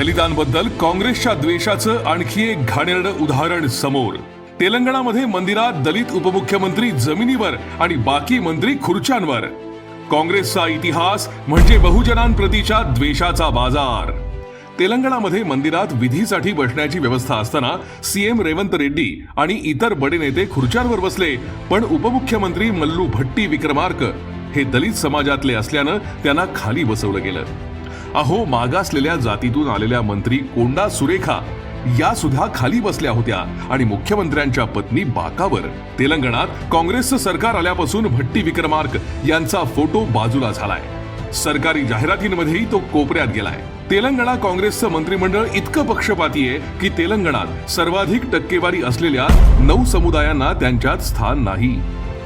दलितांबद्दल काँग्रेसच्या द्वेषाचं आणखी एक घाणेरडं उदाहरण समोर. तेलंगणामध्ये मंदिरात दलित उपमुख्यमंत्री जमिनीवर आणि बाकी मंत्री खुर्च्यांवर. काँग्रेसचा इतिहास म्हणजे बहुजनांप्रतीच्या द्वेषाचा बाजार. तेलंगणामध्ये मंदिरात विधीसाठी बसण्याची व्यवस्था असताना सीएम रेवंत रेड्डी आणि इतर बडे नेते खुर्च्यांवर बसले पण उपमुख्यमंत्री मल्लू भट्टी विक्रमार्क हे दलित समाजातले असल्यानं त्यांना खाली बसवलं गेलं. अहो मागासलेल्या जातीतून आलेल्या मंत्री कोंडा सुरेखा या सुद्धा खाली बसल्या होत्या आणि मुख्यमंत्र्यांच्या पत्नी बाकावर. तेलंगणात काँग्रेसचं सरकार आल्यापासून भट्टी विक्रमार्क यांचा फोटो बाजूला झालाय. सरकारी जाहिरातींमध्येही तो कोपऱ्यात गेलाय. तेलंगणा काँग्रेसचं मंत्रिमंडळ इतकं पक्षपाती आहे की तेलंगणात सर्वाधिक टक्केवारी असलेल्या नऊ समुदायांना त्यांच्यात स्थान नाही.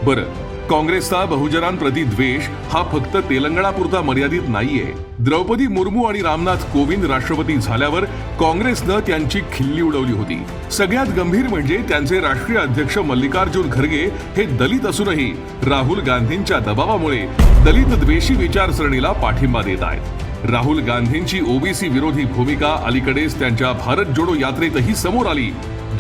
बरं काँग्रेसचा बहुजनांप्रती द्वेष हा फक्त तेलंगणापुरता मर्यादित नाहीये. द्रौपदी मुर्मू आणि रामनाथ कोविंद राष्ट्रपती झाल्यावर काँग्रेसनं त्यांची खिल्ली उडवली होती. सगळ्यात गंभीर म्हणजे त्यांचे राष्ट्रीय अध्यक्ष मल्लिकार्जुन खरगे हे दलित असूनही राहुल गांधींच्या दबावामुळे दलित द्वेषी विचारसरणीला पाठिंबा देत आहेत. राहुल गांधींची ओबीसी विरोधी भूमिका अलीकडेच त्यांच्या भारत जोडो यात्रेतही समोर आली.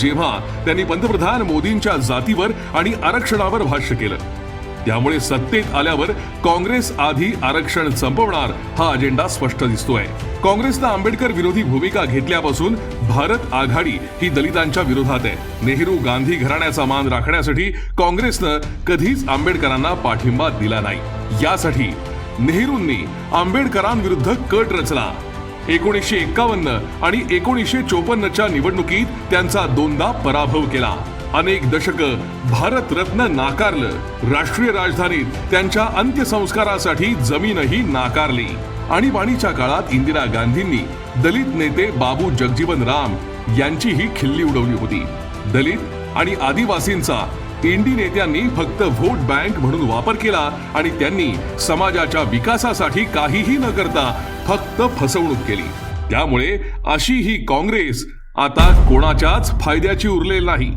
जेव्हा त्यांनी पंतप्रधान मोदींच्या जातीवर आणि आरक्षणावर भाष्य केलं. त्यामुळे सत्तेत आल्यावर काँग्रेस आधी आरक्षण संपवणार हा अजेंडा स्पष्ट दिसतोय. काँग्रेसनं आंबेडकर विरोधी भूमिका घेतल्यापासून भारत आघाडी ही दलितांच्या विरोधात आहे. नेहरू गांधी घराण्याचा मान राखण्यासाठी काँग्रेसनं कधीच आंबेडकरांना पाठिंबा दिला नाही. यासाठी नेहरूंनी आंबेडकरांविरुद्ध कट रचला. एकोणीसशे एक्कावन्न आणि एकोणीसशे चोपन्नच्या निवडणुकीत त्यांचा दोनदा पराभव केला. अनेक दशक भारतरत्न नाकारलं. राष्ट्रीय राजधानीत त्यांच्या अंत्यसंस्कारासाठी जमीनही नाकारली. आणीबाणीच्या काळात इंदिरा गांधींनी दलित नेते बाबू जगजीवन राम यांचीही खिल्ली उडवली होती. दलित आणि आदिवासींचा इंडी नेत्यांनी फक्त व्होट बँक म्हणून वापर केला आणि त्यांनी समाजाच्या विकासासाठी काहीही न करता फक्त फसवणूक केली. त्यामुळे अशी ही काँग्रेस आता कोणाच्याच फायद्याची उरलेली नाही.